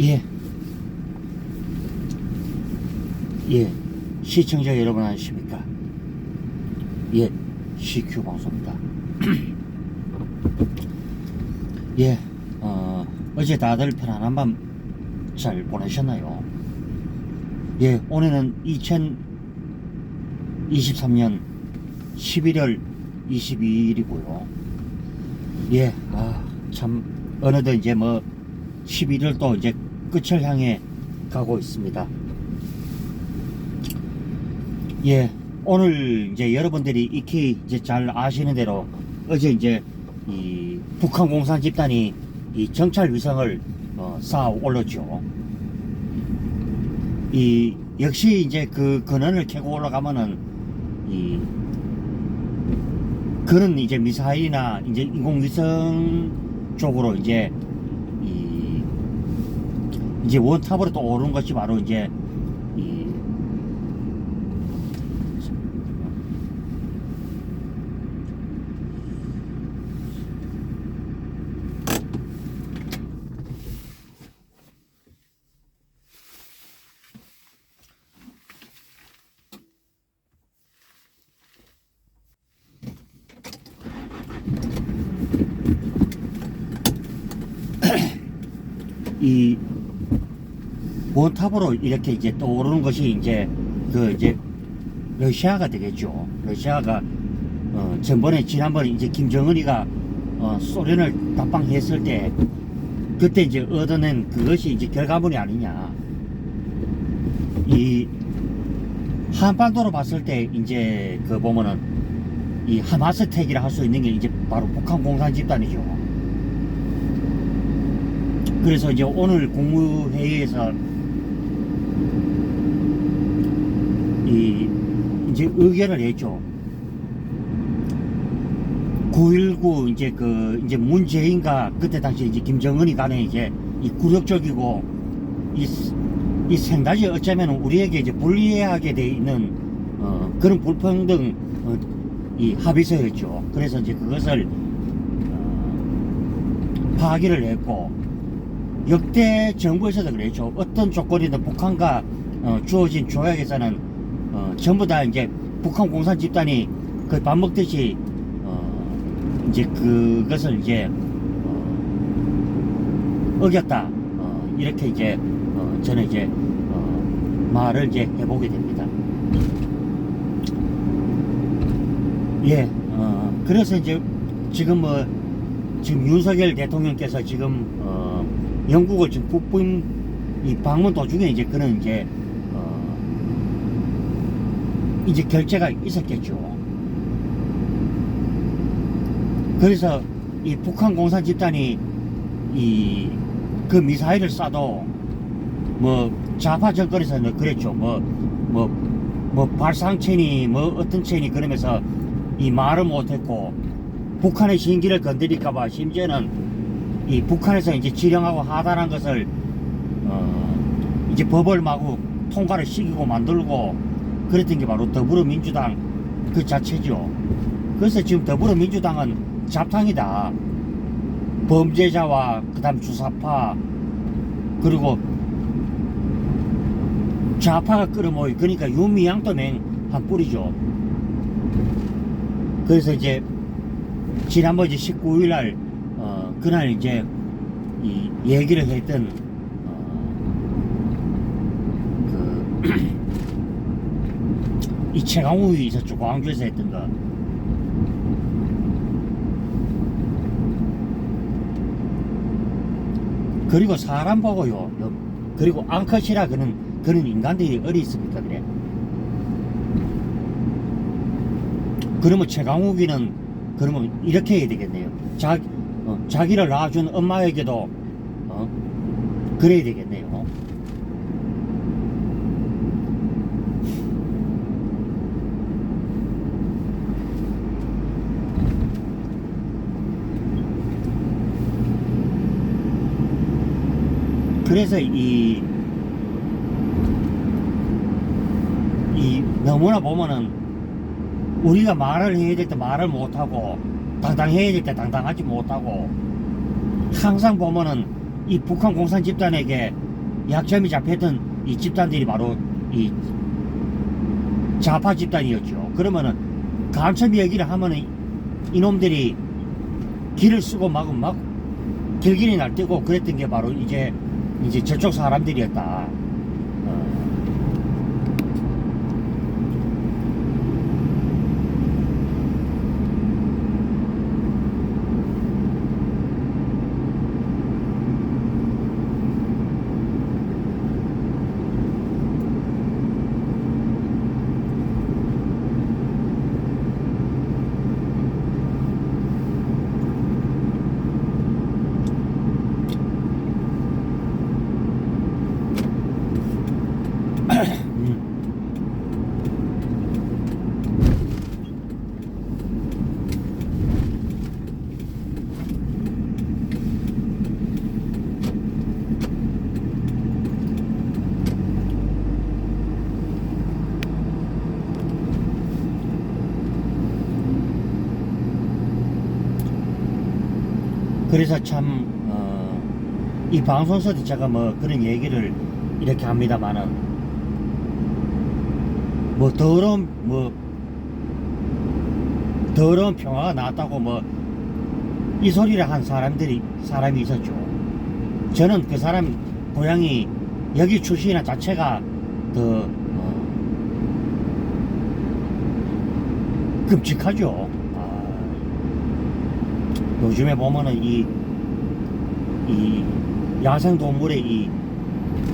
예. 예. 시청자 여러분 안녕하십니까? 예. CQ 방송입니다. 예. 어, 어제 다들 편안한 밤 잘 보내셨나요? 예. 오늘은 2023년 11월 22일이고요. 예. 아, 참 어느덧 이제 뭐 11월도 이제 끝을 향해 가고 있습니다. 예, 오늘 이제 여러분들이 익히 이제 잘 아시는 대로 어제 이제 이 북한 공산 집단이 이 정찰 위성을 어, 쌓아 올렸죠. 이 역시 이제 그 근원을 캐고 올라가면은 이 그런 이제 미사일이나 이제 인공위성 쪽으로 이제 이 이제 원탑으로 또 오른 것이 바로 이제 이 이 원탑으로 이렇게 이제 떠오르는 것이 이제 그 이제 러시아가 되겠죠. 러시아가 어 전번에 지난번에 이제 김정은이가 어 소련을 답방했을 때 그때 이제 얻어낸 그것이 이제 결과물이 아니냐. 이 한반도로 봤을 때 이제 그 보면은 이 하마스 택이라 할 수 있는 게 이제 바로 북한 공산 집단이죠. 그래서 이제 오늘 국무회의에서 이 이제 의견을 냈죠. 9.19 이제 그 이제 문재인과 그때 당시 이제 김정은이 간에 이제 이 굴욕적이고 이, 이 생각이 어쩌면 우리에게 이제 불리하게 돼 있는 어, 그런 불평등 어, 이 합의서였죠. 그래서 이제 그것을 어, 파기를 했고 역대 정부에서도 그랬죠. 어떤 조건이든 북한과 어, 주어진 조약에서는 어, 전부 다 이제 북한 공산 집단이 그 밥 먹듯이 어, 이제 그것을 이제 어, 어겼다. 어, 이렇게 이제 어, 저는 이제 어, 말을 이제 해보게 됩니다. 예. 어, 그래서 이제 지금 뭐 지금 윤석열 대통령께서 지금 어, 영국을 지금 북분 이 방문 도중에 이제 그런 이제 어 이제 결제가 있었겠죠. 그래서 이 북한 공산 집단이 이 그 미사일을 쏴도 뭐 좌파 정권에서 는 그랬죠. 뭐 뭐 뭐 발상체니 뭐 어떤 체니 그러면서 이 말을 못했고 북한의 신기를 건드릴까봐 심지어는 이 북한에서 이제 지령하고 하단한 것을 어 이제 법을 마구 통과를 시키고 만들고 그랬던 게 바로 더불어민주당 그 자체죠. 그래서 지금 더불어민주당은 잡탕이다. 범죄자와 그다음 주사파 그리고 좌파가 끌어모이 그러니까 유미양도맹 한 뿌리죠. 그래서 이제 지난번 이제 19일 날 어, 그날 이제 이 얘기를 했던 어, 그이 최강욱이 있었죠 광주에서 했던 거. 그리고 사람 보고요. 요- 그리고 앙컷이라 그는 그런 인간들이 어디 있습니까 그래? 그러면 최강욱이는 그러면 이렇게 해야 되겠네요. 자, 어, 자기를 낳아준 엄마에게도 어, 그래야 되겠네요. 그래서 이, 이 너무나 보면은 우리가 말을 해야 될 때 말을 못하고 당당해야 될때 당당하지 못하고 항상 보면은 이 북한 공산 집단에게 약점이 잡혔던 이 집단들이 바로 이 좌파 집단이었죠. 그러면은 간첩 얘기를 하면은 이놈들이 길을 쓰고 막, 막 길길이 날뛰고 그랬던 게 바로 이제 이제 저쪽 사람들이었다. 어. 음. 그래서 참, 어, 이 방송에서도 제가 뭐 그런 얘기를 이렇게 합니다만은, 뭐 더러운, 뭐, 더러운 평화가 나왔다고 뭐, 이 소리를 한 사람들이, 사람이 있었죠. 저는 그 사람 고향이 여기 출신이나 자체가 더, 어, 끔찍하죠. 아, 요즘에 보면은 이, 이 야생 동물의 이,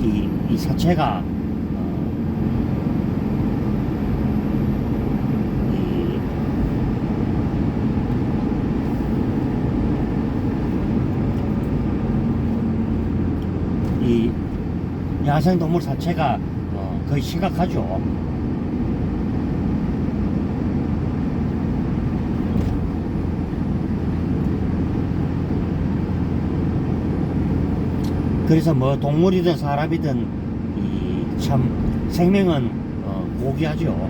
이, 이 사체가, 어, 이, 이 야생동물 사체가 어, 거의 심각하죠. 그래서 뭐 동물이든 사람이든 이참 생명은 어, 고귀하죠.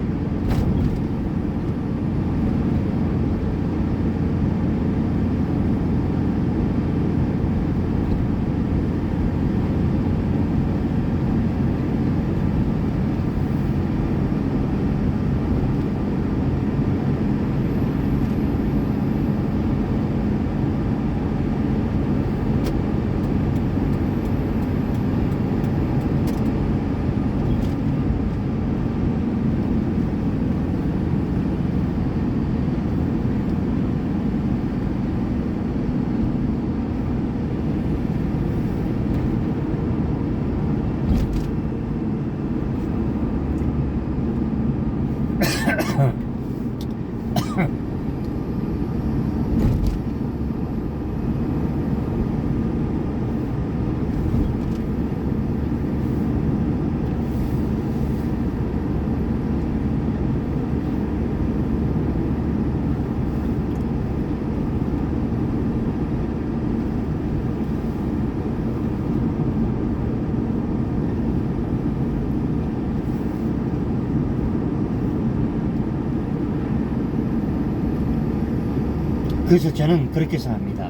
그래서 저는 그렇게 생각합니다.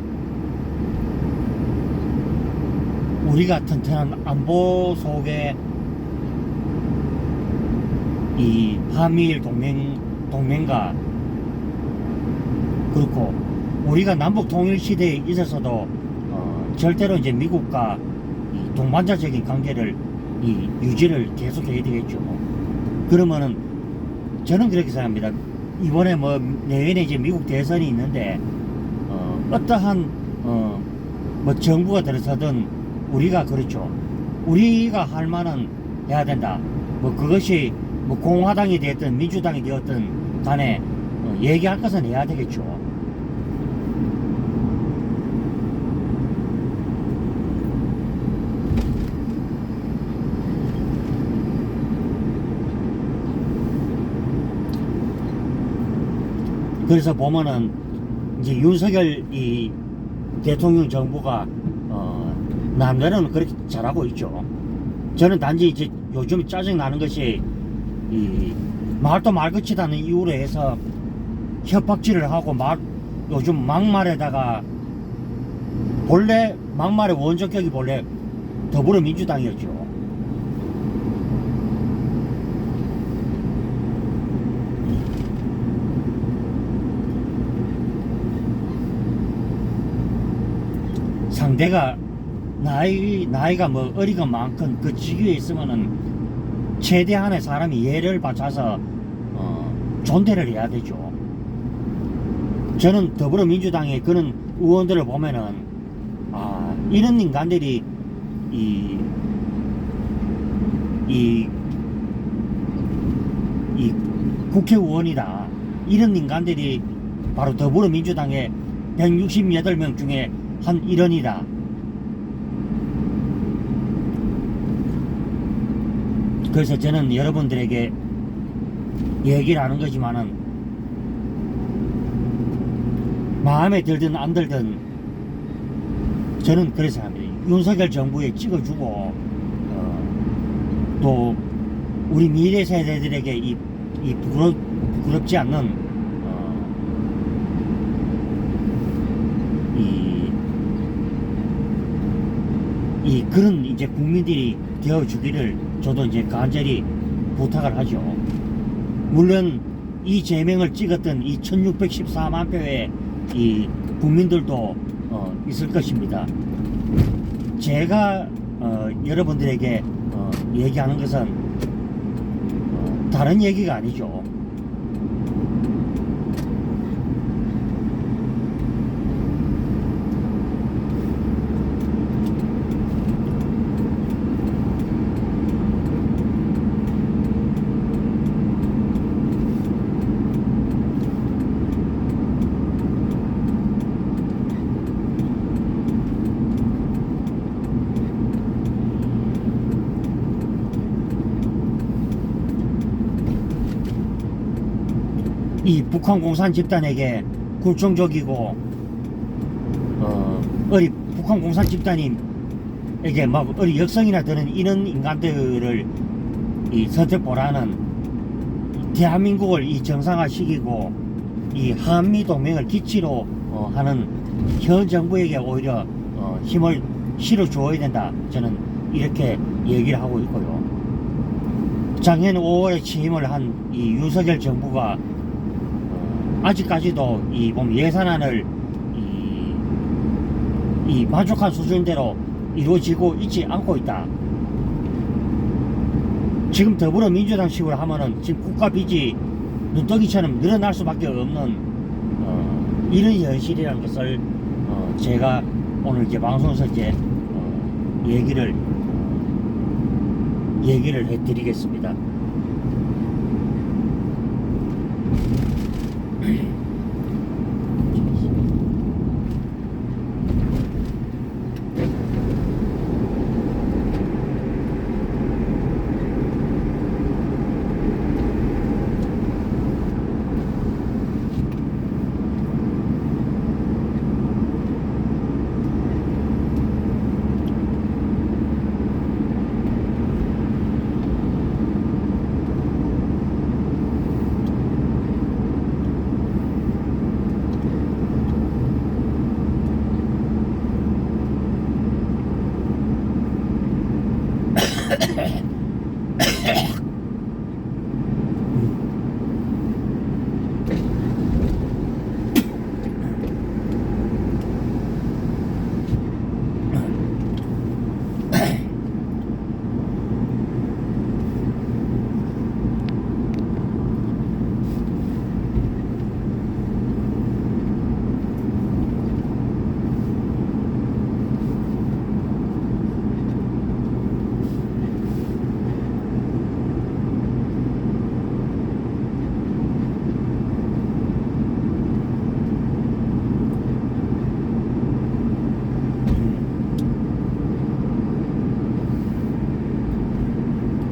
우리가 튼튼한 안보 속에 이 한미일 동맹 동맹과 그렇고 우리가 남북 통일 시대에 있어서도 어, 절대로 이제 미국과 이 동반자적인 관계를 이 유지를 계속해야 되겠죠. 그러면은 저는 그렇게 생각합니다. 이번에 뭐 내년에 이제 미국 대선이 있는데 어, 어떠한 어, 뭐 정부가 들어서든 우리가 그렇죠. 우리가 할 만은 해야 된다. 뭐 그것이 뭐 공화당이 되었든 민주당이 되었든 간에 어, 얘기할 것은 해야 되겠죠. 그래서 보면은 이제 윤석열 이 대통령 정부가 어 남대로는 그렇게 잘하고 있죠. 저는 단지 이제 요즘 짜증 나는 것이 이 말도 말끝이다는 이유로 해서 협박질을 하고 말 요즘 막말에다가 본래 막말의 원조격이 본래 더불어민주당이었죠. 상대가 나이 나이가 뭐 어리건 많건 그 직위에 있으면은 최대한의 사람이 예를 바쳐서 어, 존대를 해야 되죠. 저는 더불어민주당의 그런 의원들을 보면은 아 이런 인간들이 이 이, 이 국회의원이다. 이런 인간들이 바로 더불어민주당의 168명 중에 한 일원이다. 그래서 저는 여러분들에게 얘기를 하는 거지만은 마음에 들든 안 들든 저는 그래서 합니다. 윤석열 정부에 찍어주고 어, 또 우리 미래 세대들에게 이, 이 부끄럽, 부끄럽지 않는 어, 이, 이 그런 이제 국민들이 되어 주기를 저도 이제 간절히 부탁을 하죠. 물론 이 제명을 찍었던 이 1614만 표의 이 국민들도 어, 있을 것입니다. 제가 어, 여러분들에게 어, 얘기하는 것은 어, 다른 얘기가 아니죠. 이 북한 공산 집단에게 굴종적이고 어, 어리 북한 공산 집단에게 막 어리 역성이나 드는 이런 인간들을 이 선택보라는 대한민국을 이 정상화 시키고 이 한미 동맹을 기치로 어, 하는 현 정부에게 오히려 어, 힘을 실어 주어야 된다. 저는 이렇게 얘기를 하고 있고요. 작년 5월에 취임을 한 이 윤석열 정부가 어, 아직까지도 이 보면 예산안을 이, 이 만족한 수준대로 이루어지고 있지 않고 있다. 지금 더불어민주당식으로 하면은 지금 국가 빚이 눈덩이처럼 늘어날 수밖에 없는 어, 이런 현실이라는 것을 어, 제가 오늘 이제 방송에서 이제 어, 얘기를 어, 얘기를 해드리겠습니다.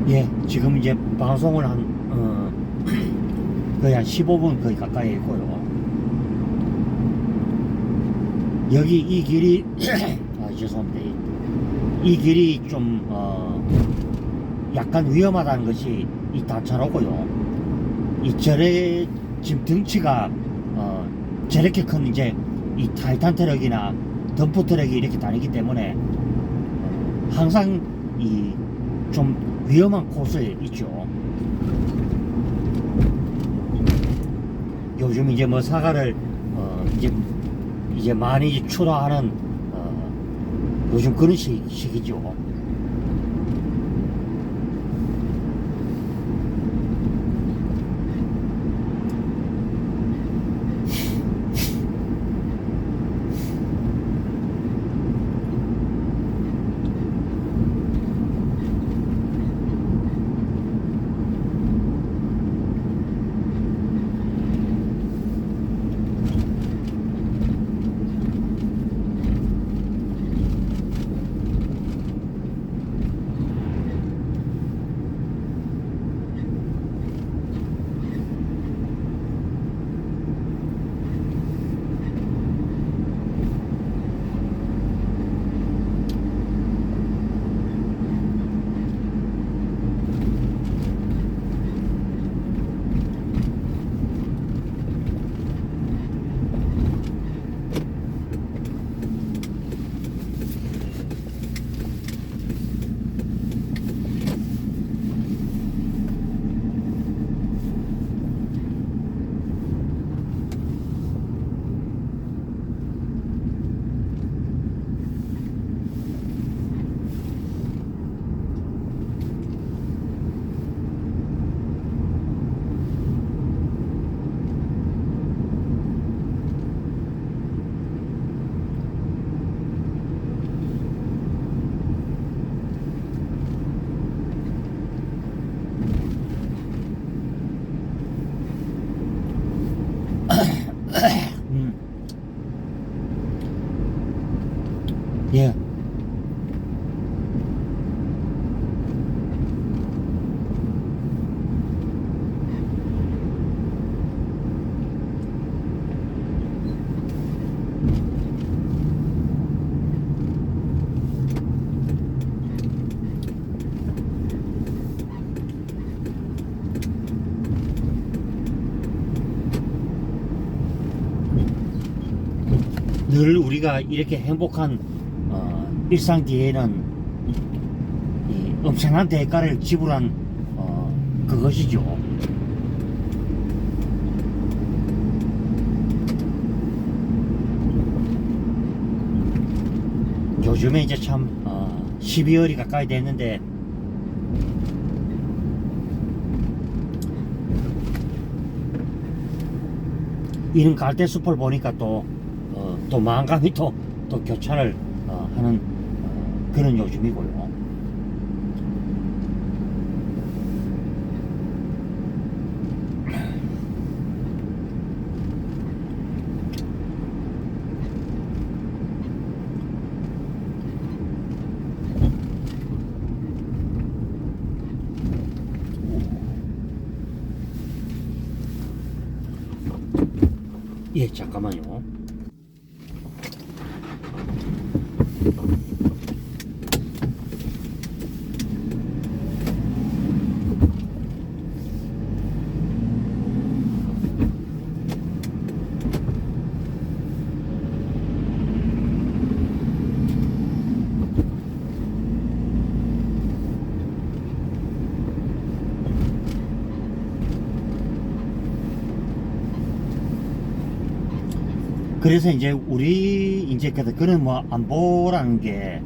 예, 지금 이제 방송을 한, 어, 거의 한 15분 거의 가까이 했고요. 여기 이 길이, 아, 죄송합니다. 이- 이 길이 좀, 어, 약간 위험하다는 것이 이 단차로고요. 이 절에 지금 등치가, 어, 저렇게 큰 이제 이 타이탄 트럭이나 덤프 트럭이 이렇게 다니기 때문에 어, 항상 이 좀 위험한 코스에 있죠. 요즘 이제 뭐 사과를 어 이제 이제 많이 출하하는 어 요즘 그런 시, 시기죠. 음. 예. 늘 우리가 이렇게 행복한 어, 일상 뒤에는 이, 이 엄청난 대가를 지불한 어, 그것이죠. 요즘에 이제 참 어, 12월이 가까이 됐는데 이런 갈대숲을 보니까 또, 어, 또 마음감이 또, 또 교차를 어, 하는 어, 그런 요즘이고요. 예, 잠깐만요. 그래서 이제 우리 이제 그 그런 뭐 안보라는 게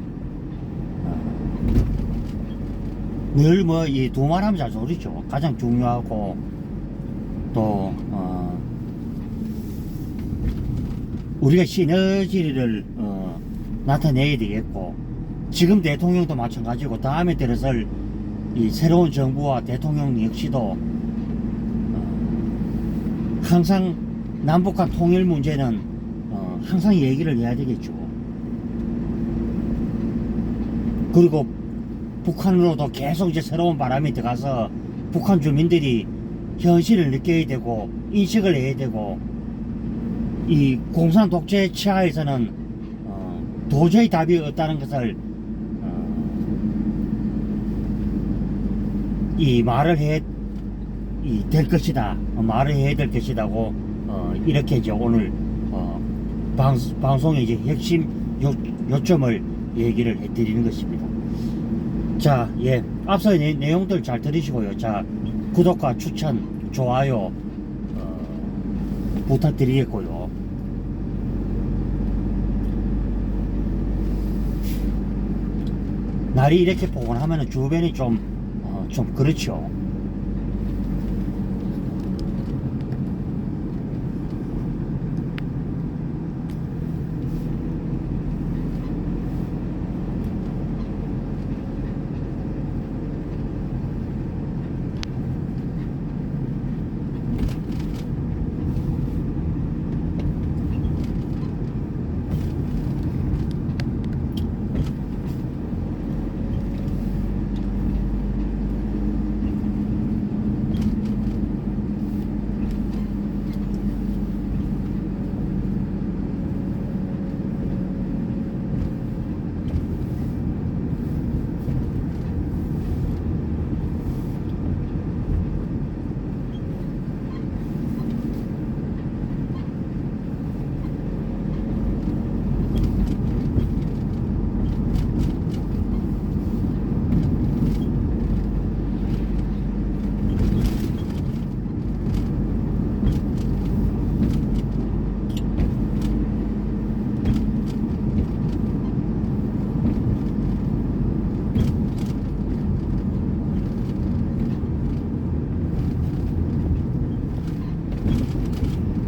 늘 뭐이두 말하면 잘 소리죠. 가장 중요하고 또 어, 우리가 시너지를 어, 나타내야 되겠고 지금 대통령도 마찬가지고 다음에 들어설 이 새로운 정부와 대통령 역시도 어, 항상 남북한 통일 문제는 어, 항상 얘기를 해야 되겠죠. 그리고 북한으로도 계속 이제 새로운 바람이 들어가서 북한 주민들이 현실을 느껴야 되고 인식을 해야 되고 이 공산 독재 치하에서는 어, 도저히 답이 없다는 것을 어, 이 말을 해, 이, 될 것이다. 어, 말을 해야 될 것이다고, 어, 이렇게 이제 오늘, 어, 방, 방송의 이제 핵심 요, 요점을 얘기를 해 드리는 것입니다. 자, 예. 앞서 내, 내용들 잘 들으시고요. 자, 구독과 추천, 좋아요, 어, 부탁드리겠고요. 날이 이렇게 포근하면 주변이 좀, 어, 좀 그렇죠.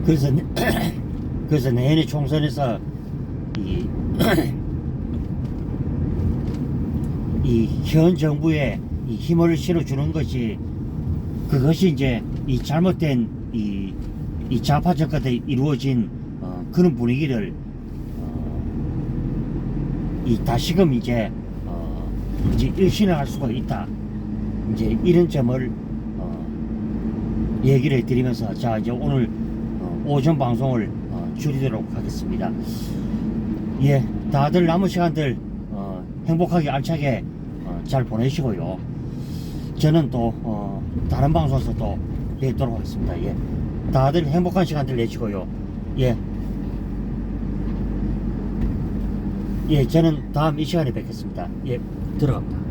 그래서, 내- 그래서 내년에 총선에서 이, 이 현 정부에 이 힘을 실어주는 것이 그것이 이제 이 잘못된 이, 이 좌파 정권에 이루어진 어, 그런 분위기를 어, 이 다시금 이제 어, 이제 일신을 할 수가 있다. 이제 이런 점을 어, 얘기를 드리면서 자 이제 오늘 어, 오전 방송을 어, 줄이도록 하겠습니다. 예, 다들 남은 시간들 어, 행복하게 알차게 어, 잘 보내시고요. 저는 또 어, 다른 방송에서 또 뵙도록 하겠습니다. 예, 다들 행복한 시간들 내시고요. 예, 예, 저는 다음 이 시간에 뵙겠습니다. 예, 들어갑니다.